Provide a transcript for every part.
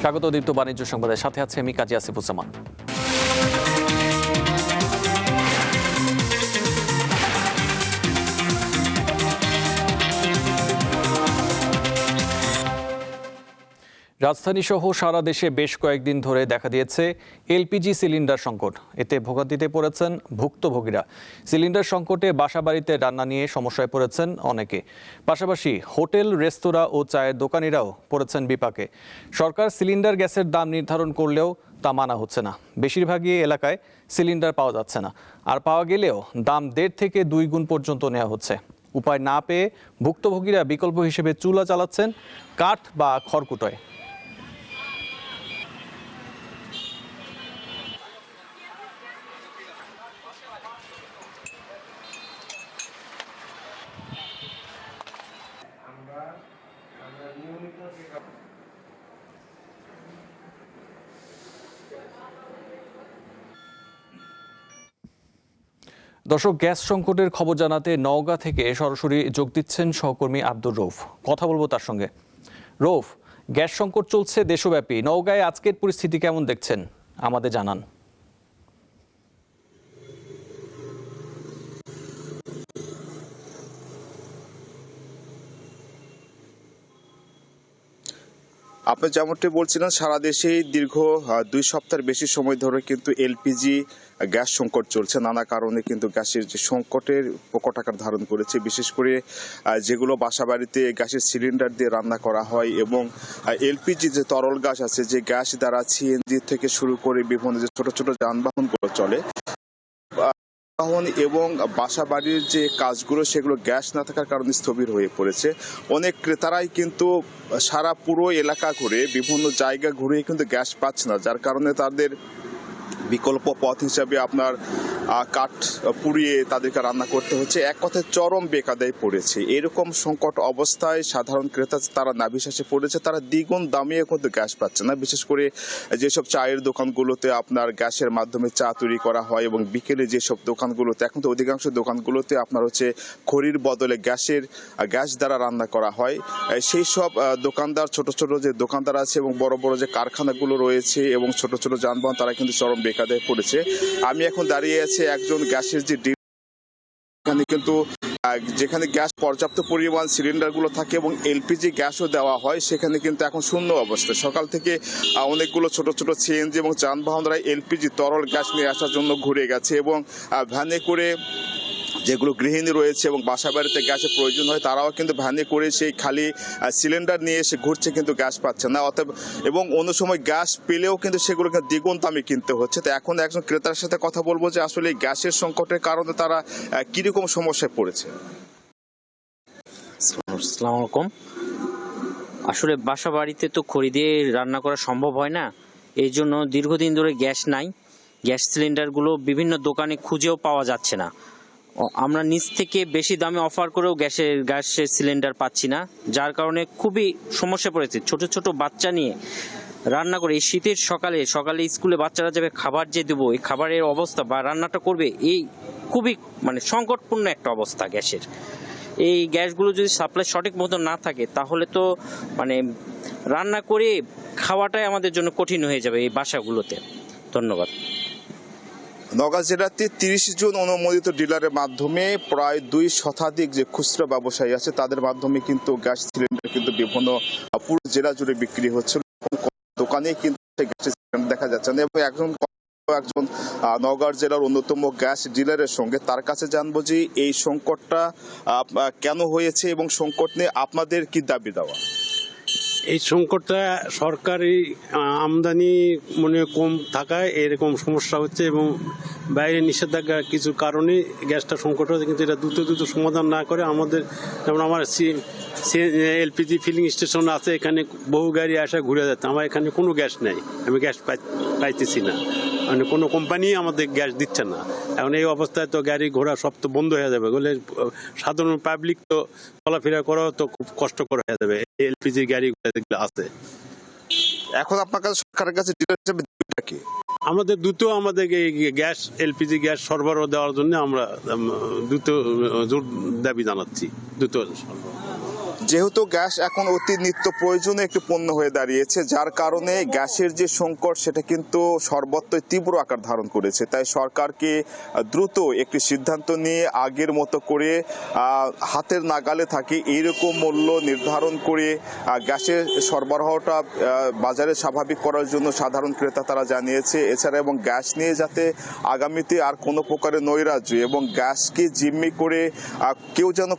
স্বাগত দীপ্ত বাণিজ্য সংবাদের সাথে আছে আমি কাজী আসিফুজ্জামান। রাজধানী সহ সারা দেশে বেশ কয়েকদিন ধরে দেখা দিয়েছে এলপিজি সিলিন্ডার সংকট। এতে ভোগান্তিতে পড়েছেন ভুক্তভোগীরা। সিলিন্ডার সংকটে বাসাবাড়িতে রান্না নিয়ে সমস্যায় পড়েছেন অনেকে। পাশাপাশি হোটেল, রেস্তোরাঁ ও চায়ের দোকানিরাও পড়েছেন বিপাকে। সরকার সিলিন্ডার গ্যাসের দাম নির্ধারণ করলেও তা মানা হচ্ছে না। বেশিরভাগই এলাকায় সিলিন্ডার পাওয়া যাচ্ছে না। আর পাওয়া গেলেও দাম দেড় থেকে দুই গুণ পর্যন্ত নেওয়া হচ্ছে। উপায় না পেয়ে ভুক্তভোগীরা বিকল্প হিসেবে চুলা চালাচ্ছেন কাঠ বা খড়কুটোয়। দর্শক, গ্যাস সংকটের খবর জানাতে নওগাঁ থেকে সরাসরি যোগ দিচ্ছেন সহকর্মী আব্দুর রৌফ। কথা বলব তার সঙ্গে। রৌফ, গ্যাস সংকট চলছে দেশব্যাপী। নওগাঁয় আজকের পরিস্থিতি কেমন দেখছেন? আমাদের জানান। আপনি যেমনটি বলছিলেন, সারা দেশেই দীর্ঘ দুই সপ্তাহের বেশি সময় ধরে কিন্তু এলপিজি গ্যাস সংকট চলছে। নানা কারণে কিন্তু গ্যাসের যে সংকটের প্রকট আকার ধারণ করেছে। বিশেষ করে যেগুলো বাসা বাড়িতে গ্যাসের সিলিন্ডার দিয়ে রান্না করা হয় এবং এলপিজি যে তরল গ্যাস আছে, যে গ্যাস দ্বারা সিএনজি থেকে শুরু করে বিভিন্ন যে ছোট ছোট যানবাহনগুলো চলে যানবাহন এবং বাসা বাড়ির যে কাজগুলো, সেগুলো গ্যাস না থাকার কারণে স্থবির হয়ে পড়েছে। অনেক ক্রেতারাই কিন্তু সারা পুরো এলাকা ঘুরে, বিভিন্ন জায়গা ঘুরে কিন্তু গ্যাস পাচ্ছে না, যার কারণে তাদের বিকল্প পথ হিসাবে আপনার কাঠ পুড়িয়ে তাদেরকে রান্না করতে হচ্ছে। এক কথায় চরম বেকাদায় পড়েছে। এরকম সংকট অবস্থায় সাধারণ ক্রেতা তারা নাভিশ্বাসে পড়েছে, তারা দ্বিগুণ দামিয়ে কিন্তু গ্যাস পাচ্ছে না। বিশেষ করে যেসব চায়ের দোকানগুলোতে আপনার গ্যাসের মাধ্যমে চা তৈরি করা হয় এবং বিকেলে যেসব দোকানগুলোতে, এখন তো অধিকাংশ দোকানগুলোতে আপনার হচ্ছে খড়ির বদলে গ্যাসের গ্যাস দ্বারা রান্না করা হয়। সেই সব দোকানদার, ছোট ছোট যে দোকানদার আছে এবং বড় বড় যে কারখানাগুলো রয়েছে এবং ছোট ছোট যানবাহন, তারা কিন্তু চরম বেকাদায় পড়েছে। আমি এখন দাঁড়িয়ে আছি একজন গ্যাসের যে এখানে কিন্তু যেখানে গ্যাস পর্যাপ্ত পরিমাণ সিলিন্ডারগুলো থাকে এবং এলপিজি গ্যাসও দেওয়া হয়, সেখানে কিন্তু এখন শূন্য অবস্থা সকাল থেকে অনেকগুলো ছোট ছোট সিএনজি এবং যানবাহনরা এলপিজি তরল গ্যাস নিয়ে আসার জন্য ঘুরে গেছে এবং ভ্যানে করে যেগুলো গৃহিণী রয়েছে এবং বাসা বাড়িতে গ্যাসের প্রয়োজন হয়, তারাও কিন্তু ভ্যানে করে সেই খালি সিলিন্ডার নিয়ে এসে ঘুরছে কিন্তু গ্যাস পাচ্ছে না। অতএব, এবং অন্য সময় গ্যাস পেলেও কিন্তু সেগুলো দ্বিগুণ দামে কিনতে হচ্ছে। তো এখন একজন ক্রেতার সাথে কথা বলব যে আসলে এই গ্যাসের সংকটের কারণে তারা কীরকম সমস্যায় পড়েছে। আসসালামু আলাইকুম। আসলে বাসা বাড়িতে তো খড়ি দিয়ে রান্না করা সম্ভব হয় না। এই জন্য দীর্ঘদিন ধরে গ্যাস নাই। গ্যাস সিলিন্ডারগুলো বিভিন্ন দোকানে খুঁজেও পাওয়া যাচ্ছে না। আমরা নিচ থেকে বেশি দামে অফার করেও গ্যাসের গ্যাসের সিলিন্ডার পাচ্ছি না, যার কারণে খুবই সমস্যা পড়েছে। ছোট ছোট বাচ্চা নিয়ে রান্না করে, এই শীতের সকালে সকালে স্কুলে বাচ্চারা যাবে, খাবার যে দেবো, এই খাবারের অবস্থা বা রান্নাটা করবে, এই খুবই মানে সংকটপূর্ণ একটা অবস্থা গ্যাসের। এই গ্যাসগুলো যদি সাপ্লাই সঠিক মতো না থাকে, তাহলে তো মানে রান্না করে খাওয়াটাই আমাদের জন্য কঠিন হয়ে যাবে এই বাসাগুলোতে। ধন্যবাদ। নগাঁ জেলাতে তিরিশ জন অনুমোদিত ডিলারের মাধ্যমে প্রায় দুই শতাধিক যে খুচরা ব্যবসায়ী আছে, তাদের মাধ্যমে কিন্তু গ্যাস সিলিন্ডার কিন্তু বিভিন্ন পুরো জেলা জুড়ে বিক্রি হচ্ছে। দোকানে কিন্তু সেই গ্যাসের সিলিন্ডার দেখা যাচ্ছে না। এবং একজন একজন নওগাঁ জেলার অন্যতম গ্যাস ডিলারের সঙ্গে তার কাছে জানব যে এই সংকটটা কেন হয়েছে এবং সংকট নিয়ে আপনাদের কি দাবি দেওয়া? এই সংকটটা সরকারি আমদানি মনে কম থাকায় এরকম সমস্যা হচ্ছে এবং বাইরে নিষেধাজ্ঞা কিছু কারণে গ্যাসটা সংকট হচ্ছে কিন্তু এটা দ্রুত দ্রুত সমাধান না করে আমাদের, যেমন আমার এলপিজি ফিলিং স্টেশন আছে এখানে বহু গাড়ি আসা ঘুরে যাচ্ছে। আমার এখানে কোনো গ্যাস নেই। আমি গ্যাস পাই- পাইতেছি না। মানে কোনো কোম্পানি আমাদের গ্যাস দিচ্ছে না। এখন এই অবস্থায় তো গাড়ি ঘোড়া সব তো বন্ধ হয়ে যাবে। বলে সাধারণ পাবলিক তো চলাফেরা করাও তো খুব কষ্টকর হয়ে যাবে। এলপিজি গাড়ি যেগুলো আছে। এখন আপনার কাছে সরকারের কাছে ডিলার হিসেবে কি? আমাদের দ্রুত আমাদের এই গ্যাস এলপিজি গ্যাস সরবরাহ দেওয়ার জন্য আমরা দ্রুত জোর দাবি জানাচ্ছি। দ্রুত সরবরাহ। যেহেতু গ্যাস এখন অতি নিত্য প্রয়োজনীয় একটি পণ্য হয়ে দাঁড়িয়েছে, যার কারণে গ্যাসের যে সংকট, সেটা কিন্তু সর্বত্রই তীব্র আকার ধারণ করেছে। তাই সরকারকে দ্রুত একটি সিদ্ধান্ত নিয়ে আগের মতো করে হাতের নাগালে থাকে এইরকম মূল্য নির্ধারণ করে গ্যাসের সরবরাহটা বাজারে স্বাভাবিক করার জন্য সাধারণ ক্রেতা তারা জানিয়েছে। এছাড়া এবং গ্যাস নিয়ে যাতে আগামীতে আর কোনো প্রকারের নৈরাজ্য এবং গ্যাসকে জিম্মি করে কেউ যেন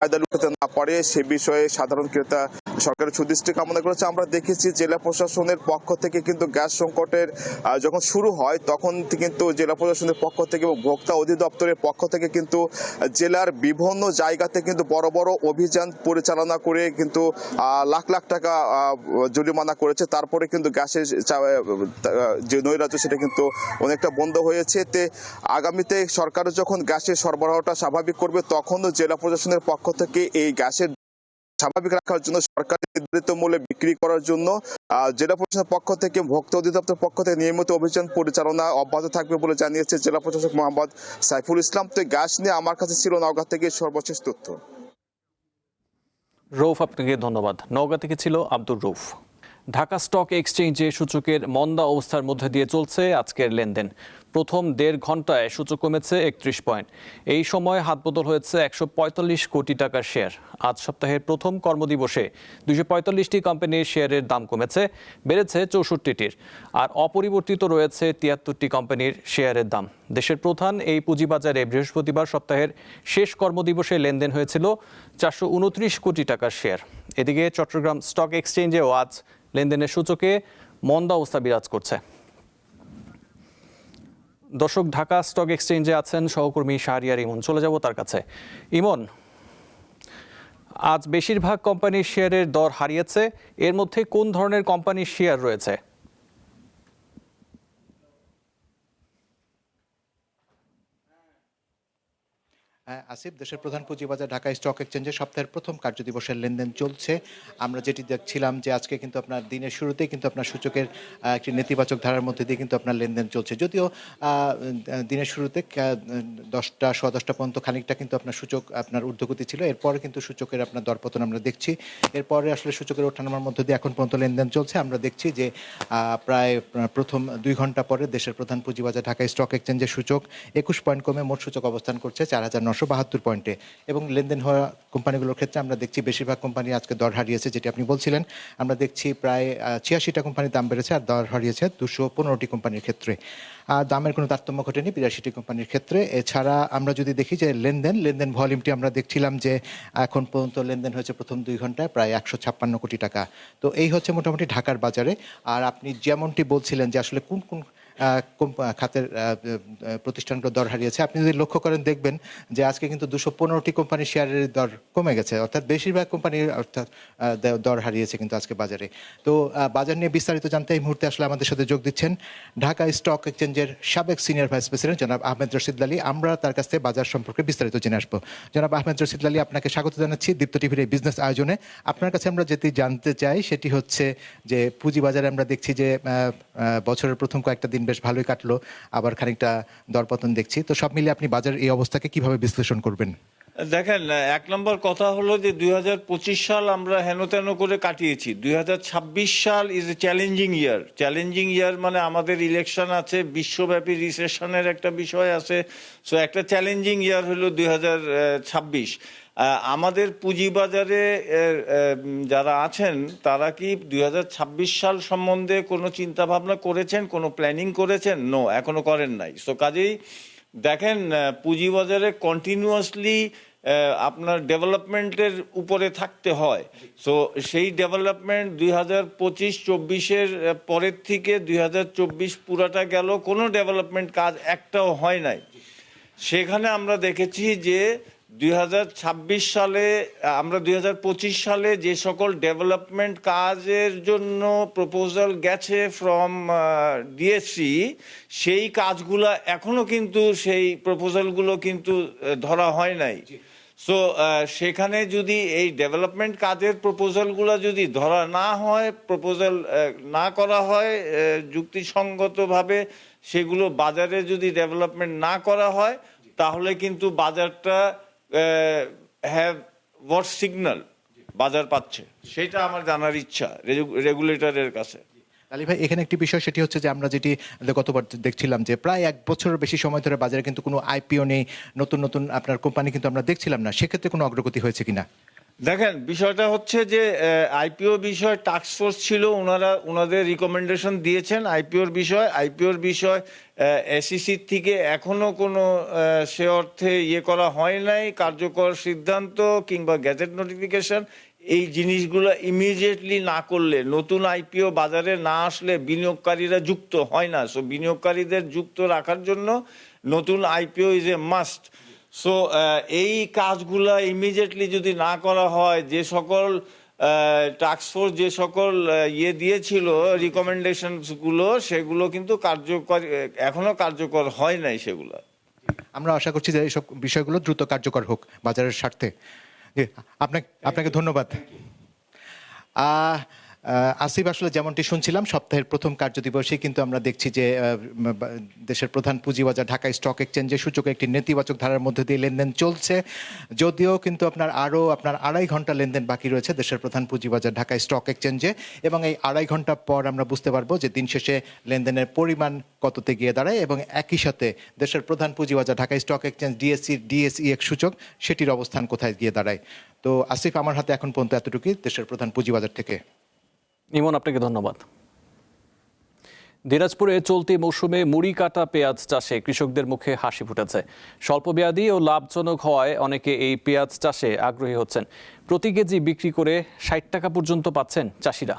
ফায়দা লুটাতে না পারে সে বিষয়ে সাধারণ ক্রেতা সরকারের সুদৃষ্টি কামনা করেছে। আমরা দেখেছি জেলা প্রশাসনের পক্ষ থেকে কিন্তু গ্যাস সংকটের যখন শুরু হয়, তখন কিন্তু জেলা প্রশাসনের পক্ষ থেকে এবং ভোক্তা অধিদপ্তরের পক্ষ থেকে কিন্তু জেলার বিভিন্ন জায়গাতে কিন্তু বড় বড় অভিযান পরিচালনা করে কিন্তু লাখ লাখ টাকা জরিমানা করেছে। তারপরে কিন্তু গ্যাসের যে নৈরাজ্য সেটা কিন্তু অনেকটা বন্ধ হয়েছে। তে আগামীতে সরকার যখন গ্যাসের সরবরাহটা স্বাভাবিক করবে, তখনও জেলা প্রশাসনের পক্ষ থেকে এই গ্যাসের স্বাভাবিক রাখার জন্য সরকার নির্ধারিত মূল্যে বিক্রি করার জন্য জেলা প্রশাসনের পক্ষ থেকে ভোক্তা অধিদপ্তর পক্ষ থেকে নিয়মিত অভিযান পরিচালনা অব্যাহত থাকবে বলে জানিয়েছে জেলা প্রশাসক মোহাম্মদ সাইফুল ইসলাম। তো গ্যাস নিয়ে আমার কাছে ছিল নওগাঁ থেকে সর্বশেষ তথ্য। রৌফ, আপনাকে ধন্যবাদ। নওগাঁ থেকে ছিল আব্দুর রৌফ। ঢাকা স্টক এক্সচেঞ্জে সূচকের মন্দা অবস্থার মধ্যে দিয়ে চলছে আজকের লেনদেন। প্রথম দেড় ঘন্টায় সূচক কমেছে একত্রিশ পয়েন্ট। এই সময় হাতবদল হয়েছে একশো পঁয়তাল্লিশ কোটি টাকার শেয়ার। আজ সপ্তাহের প্রথম কর্মদিবসে দুশো পঁয়তাল্লিশটি কোম্পানির শেয়ারের দাম কমেছে, বেড়েছে চৌষট্টিটির। আর অপরিবর্তিত রয়েছে তিয়াত্তরটি কোম্পানির শেয়ারের দাম। দেশের প্রধান এই পুঁজিবাজারে বৃহস্পতিবার সপ্তাহের শেষ কর্মদিবসে লেনদেন হয়েছিল চারশো উনত্রিশ কোটি টাকার শেয়ার। এদিকে চট্টগ্রাম স্টক এক্সচেঞ্জেও আজ লেনদেনের সূচকে মন্দা অবস্থা বিরাজ করছে। দর্শক, ঢাকা স্টক এক্সচেঞ্জে আছেন সহকর্মী শাহরিয়ার ইমন। চলে যাব তার কাছে। ইমন, আজ বেশিরভাগ কোম্পানির শেয়ারের দর হারিয়েছে। এর মধ্যে কোন ধরনের কোম্পানির শেয়ার রয়েছে? আসিফ, দেশের প্রধান পুঁজিবাজার ঢাকা স্টক এক্সচেঞ্জে সপ্তাহের প্রথম কার্যদিবসের লেনদেন চলছে। আমরা যেটি দেখছিলাম যে আজকে কিন্তু আপনার দিনের শুরুতেই কিন্তু আপনার সূচকের একটি নেতিবাচক ধারার মধ্যে দিয়ে কিন্তু আপনার লেনদেন চলছে। যদিও দিনের শুরুতে দশটা, সোয়া দশটা পর্যন্ত খানিকটা কিন্তু আপনার সূচক, আপনার ঊর্ধ্বগতি ছিল। এরপরে কিন্তু সূচকের আপনার দরপতন আমরা দেখছি। এরপরে আসলে সূচকের ওঠানামার মধ্যে দিয়ে এখন পর্যন্ত লেনদেন চলছে। আমরা দেখছি যে প্রায় প্রথম দুই ঘণ্টা পরে দেশের প্রধান পুঁজিবাজার ঢাকা স্টক এক্সচেঞ্জের সূচক একুশ পয়েন্ট কমে মোট সূচক অবস্থান করছে চার হাজার নশো বাহাত্তর পয়েন্টে। এবং লেনদেন হওয়া কোম্পানিগুলোর ক্ষেত্রে আমরা দেখছি বেশিরভাগ কোম্পানি আজকে দর হারিয়েছে, যেটি আপনি বলছিলেন। আমরা দেখছি প্রায় ছিয়াশিটা কোম্পানির দাম বেড়েছে আর দর হারিয়েছে দুশো পনেরোটি কোম্পানির ক্ষেত্রে। আর দামের কোনো তারতম্য ঘটেনি বিরাশিটি কোম্পানির ক্ষেত্রে। এছাড়া আমরা যদি দেখি যে লেনদেন লেনদেন ভলিউমটি আমরা দেখছিলাম যে এখন পর্যন্ত লেনদেন হয়েছে প্রথম দুই ঘন্টায় প্রায় একশো ছাপ্পান্ন কোটি টাকা। তো এই হচ্ছে মোটামুটি ঢাকার বাজারে। আর আপনি যেমনটি বলছিলেন যে আসলে কোন কোন খাতের প্রতিষ্ঠানগুলো দর হারিয়েছে। আপনি যদি লক্ষ্য করেন, দেখবেন যে আজকে কিন্তু দুশো পনেরোটি কোম্পানির শেয়ারের দর কমে গেছে। অর্থাৎ বেশিরভাগ কোম্পানির, অর্থাৎ দর হারিয়েছে কিন্তু আজকে বাজারে। তো বাজার নিয়ে বিস্তারিত জানতে এই মুহূর্তে আসলে আমাদের সাথে যোগ দিচ্ছেন ঢাকা স্টক এক্সচেঞ্জের সাবেক সিনিয়র ভাইস প্রেসিডেন্ট জনাব আহমেদ রশিদ লালি আমরা তার কাছ থেকে বাজার সম্পর্কে বিস্তারিত জেনে আসব। জনাব আহমেদ রশিদ লালি আপনাকে স্বাগত জানাচ্ছি দীপ্ত টিভির এই বিজনেস আয়োজনে। আপনার কাছে আমরা যেটি জানতে চাই, সেটি হচ্ছে যে পুঁজি বাজারে আমরা দেখছি যে বছরের প্রথম কয়েকটা দিন বেশ ভালোই কাটলো। আবার খানিকটা দরপতন দেখছি। তো সব মিলিয়ে আপনি বাজার এই অবস্থাকে কীভাবে বিশ্লেষণ করবেন? দেখেন, এক নম্বর কথা হলো যে দু হাজার পঁচিশ সাল আমরা হেন তেন করে কাটিয়েছি। দুই হাজার ছাব্বিশ সাল is a challenging year challenging year মানে আমাদের ইলেকশন আছে, বিশ্বব্যাপী রিসেশনের একটা বিষয় আছে। সো একটা চ্যালেঞ্জিং ইয়ার হলো দুই হাজার ছাব্বিশ। আমাদের পুঁজিবাজারে যারা আছেন, তারা কি দুই হাজার ছাব্বিশ সাল সম্বন্ধে কোনো চিন্তা ভাবনা করেছেন, কোনো প্ল্যানিং করেছেন? নো এখনও করেন নাই। সো কাজেই দেখেন পুঁজিবাজারে কন্টিনিউয়াসলি আপনার ডেভেলপমেন্টের উপরে থাকতে হয়। সো সেই ডেভেলপমেন্ট দুই হাজার পঁচিশ চব্বিশের পরের থেকে দুই হাজার চব্বিশ পুরাটা গেল, কোনো ডেভেলপমেন্ট কাজ একটাও হয় নাই। সেখানে আমরা দেখেছি যে দুই হাজার ছাব্বিশ সালে আমরা দুই হাজার পঁচিশ সালে যে সকল ডেভেলপমেন্ট কাজের জন্য প্রপোজাল গেছে ফ্রম ডিএসসি সেই কাজগুলা এখনও কিন্তু সেই প্রপোজালগুলো কিন্তু ধরা হয় নাই। সো সেখানে যদি এই ডেভেলপমেন্ট কাজের প্রপোজালগুলো যদি ধরা না হয় প্রপোজাল না করা হয় যুক্তিসঙ্গতভাবে সেগুলো বাজারে যদি ডেভেলপমেন্ট না করা হয় তাহলে কিন্তু বাজারটা হ্যাভ হোয়াট সিগন্যাল বাজার পাচ্ছে। সেটা আমার জানার ইচ্ছা রেগুলেটরের কাছে। আলী ভাই, এখানে একটি বিষয়, সেটি হচ্ছে যে আমরা যেটি গতবার দেখছিলাম যে প্রায় এক বছরের বেশি সময় ধরে বাজারে কিন্তু কোনো আইপিও নেই, নতুন নতুন আপনার কোম্পানি কিন্তু আমরা দেখছিলাম না, সেক্ষেত্রে কোনো অগ্রগতি হয়েছে কিনা? দেখেন, বিষয়টা হচ্ছে যে আইপিও বিষয় টাস্ক ফোর্স ছিল ওনারা ওনাদের রিকমেন্ডেশন দিয়েছেন আইপিওর বিষয়। আইপিওর বিষয় এসিসির থেকে এখনও কোনো সে অর্থে ইয়ে করা হয় নাই, কার্যকর সিদ্ধান্ত কিংবা গ্যাজেট নোটিফিকেশন এই জিনিসগুলো ইমিডিয়েটলি না করলে, নতুন আইপিও বাজারে না আসলে বিনিয়োগকারীরা যুক্ত হয় না। সো বিনিয়োগকারীদের যুক্ত রাখার জন্য নতুন IPO is a must so এই কাজগুলা ইমিডিয়েটলি যদি না করা হয়, যে সকল টাস্কফোর্স যে সকল ইয়ে দিয়েছিল রিকমেন্ডেশনসগুলো সেগুলো কিন্তু কার্যকর এখনও কার্যকর হয় নাই সেগুলো। আমরা আশা করছি যে এইসব বিষয়গুলো দ্রুত কার্যকর হোক বাজারের স্বার্থে। আপনাকে আপনাকে ধন্যবাদ। আসিফ, আসলে যেমনটি শুনছিলাম, সপ্তাহের প্রথম কার্যদিবসে কিন্তু আমরা দেখছি যে দেশের প্রধান পুঁজিবাজার ঢাকা স্টক এক্সচেঞ্জে সূচকে একটি নেতিবাচক ধারার মধ্যে দিয়ে লেনদেন চলছে। যদিও কিন্তু আপনার আরও, আপনার আড়াই ঘণ্টা লেনদেন বাকি রয়েছে দেশের প্রধান পুঁজিবাজার ঢাকা স্টক এক্সচেঞ্জে এবং এই আড়াই ঘণ্টা পর আমরা বুঝতে পারব যে দিন শেষে লেনদেনের পরিমাণ কততে গিয়ে দাঁড়ায় এবং একই সাথে দেশের প্রধান পুঁজিবাজার Dhaka stock exchange DSC, DSE এক সূচক সেটির অবস্থান কোথায় গিয়ে দাঁড়ায়। তো আসিফ, আমার হাতে এখন পর্যন্ত এতটুকুই দেশের প্রধান পুঁজিবাজার থেকে। ইমন, আপনাকে ধন্যবাদ। দিনাজপুরে চলতি মৌসুমে মুড়ি কাটা পেঁয়াজ চাষে কৃষকদের মুখে হাসি ফুটেছে। স্বল্পমেয়াদী ও লাভজনক হওয়ায় অনেকে এই পেঁয়াজ চাষে আগ্রহী হচ্ছেন। প্রতি কেজি বিক্রি করে ষাট টাকা পর্যন্ত পাচ্ছেন চাষিরা।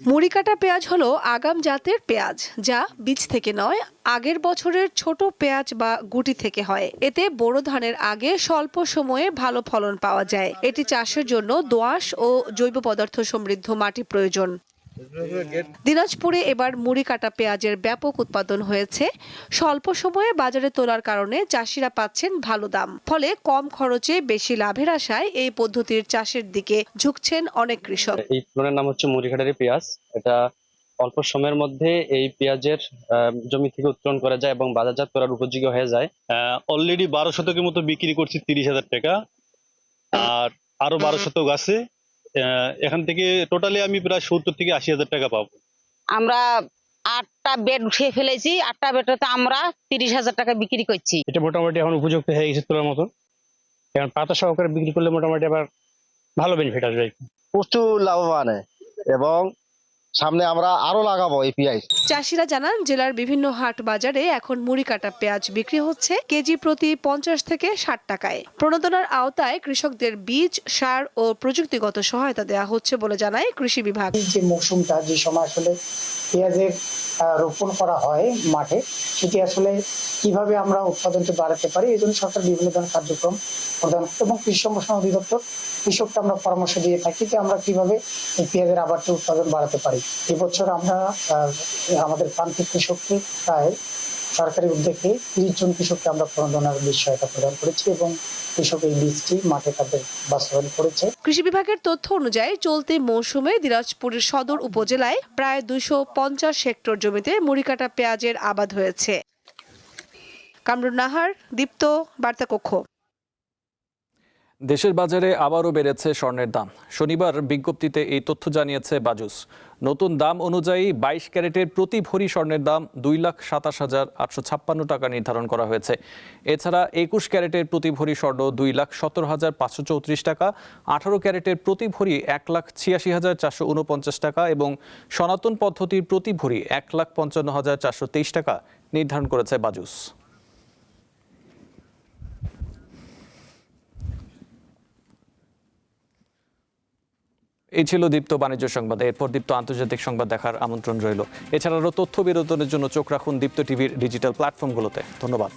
মুড়িকাটা পেঁয়াজ হলো আগাম জাতের পেঁয়াজ, যা বীজ থেকে নয়, আগের বছরের ছোট পেঁয়াজ বা গুটি থেকে হয়। এতে বোরো ধানের আগে স্বল্প সময়ে ভালো ফলন পাওয়া যায়। এটি চাষের জন্য দোআঁশ ও জৈব পদার্থ সমৃদ্ধ মাটি প্রয়োজন। দিনাজপুরে এবার মুড়ি কাটা পেঁয়াজের ব্যাপক উৎপাদন হয়েছে। স্বল্প সময়ে বাজারে তোলার কারণে চাষিরা পাচ্ছেন ভালো দাম। ফলে কম খরচে বেশি লাভের আশায় এই পদ্ধতির চাষের দিকে ঝুঁকছেন অনেক কৃষক। এই ফলনের নাম হচ্ছে মুড়িঘাটারি পেঁয়াজ। এটা অল্প সময়ের মধ্যে এই পেঁয়াজের আহ, জমি থেকে উত্তোলন করা যায় এবং বাজারজাত করার উপযোগী হয়ে যায়। অলরেডি বারো শতকের মতো বিক্রি করছি তিরিশ হাজার টাকা। আর আরও বারো শতক আছে। এখান থেকে টোটালি আমি প্রায় সত্তর থেকে আশি হাজার টাকা পাবো। আমরা আটটা বেড উঠিয়ে ফেলেছি আটটা বেডটাতে আমরা তিরিশ হাজার টাকা বিক্রি করছি। এটা মোটামুটি এখন উপযুক্ত হয়ে গেছে তোলার মতো এখন পাতা সহকারে বিক্রি করলে মোটামুটি আবার ভালো বেনিফিট আসবে। আর কি। প্রচুর লাভবান। এবং সামনে আমরা আরও লাগাবো এই পিঁয়াজ চাষিরা জানান জেলার বিভিন্ন হাট বাজারে এখন মুড়ি কাটা পেঁয়াজ বিক্রি হচ্ছে কেজি প্রতি পঞ্চাশ থেকে ষাট টাকায়। প্রণোদনার আওতায় কৃষকদের বীজ সার ও প্রযুক্তিগত সহায়তা দেওয়া হচ্ছে বলে জানায় কৃষি বিভাগ। যে মৌসুমটা যে সময় আসলে পেঁয়াজের রোপণ করা হয় মাঠে সেটি আসলে কীভাবে আমরা উৎপাদনটা বাড়াতে পারি এই জন্য সরকার বিভিন্ন ধরনের কার্যক্রম প্রদান এবং কৃষি সম্প্রসারণ অধিদপ্তর কৃষককে আমরা পরামর্শ দিয়ে থাকি যে আমরা কীভাবে এই পেঁয়াজের আবারটা উৎপাদন বাড়াতে পারি। এবছর আমরা আমাদের প্রান্তিক কৃষককে প্রায় সরকারি উদ্যোগে তিরিশ জন কৃষককে আমরা প্রণোদনার বিষয়টা প্রদান করেছি এবং কৃষক এই বীজটি মাঠে তাদের বাস্তবায়ন করেছে। কৃষি বিভাগের তথ্য অনুযায়ী চলতি মৌসুমে দিনাজপুরের সদর উপজেলায় প্রায় দুশো পঞ্চাশ হেক্টর জমিতে মুড়িকাটা পেঁয়াজের আবাদ হয়েছে। কামরুন নাহার, দীপ্ত বার্তা কক্ষ দেশের বাজারে আবারও বেড়েছে স্বর্ণের দাম। শনিবার বিজ্ঞপ্তিতে এই তথ্য জানিয়েছে বাজুস। নতুন দাম অনুযায়ী বাইশ ক্যারেটের প্রতি ভরি স্বর্ণের দাম দুই লাখ সাতাশ হাজার আটশো ছাপ্পান্ন টাকা নির্ধারণ করা হয়েছে। এছাড়া একুশ ক্যারেটের প্রতি ভরি স্বর্ণ দুই লাখ সতেরো হাজার পাঁচশো চৌত্রিশ টাকা, আঠারো ক্যারেটের প্রতি ভরি এক লাখ ছিয়াশি হাজার চারশো উনপঞ্চাশ টাকা এবং সনাতন পদ্ধতির প্রতি ভরি এক লাখ পঞ্চান্ন হাজার চারশো তেইশ টাকা নির্ধারণ করেছে বাজুস। এই ছিল দীপ্ত বাণিজ্য সংবাদ। এরপর দীপ্ত আন্তর্জাতিক সংবাদ দেখার আমন্ত্রণ রইল। এছাড়া আরও তথ্য বিনোদনের জন্য চোখ রাখুন দীপ্ত টিভির ডিজিটাল প্ল্যাটফর্মগুলোতে। ধন্যবাদ।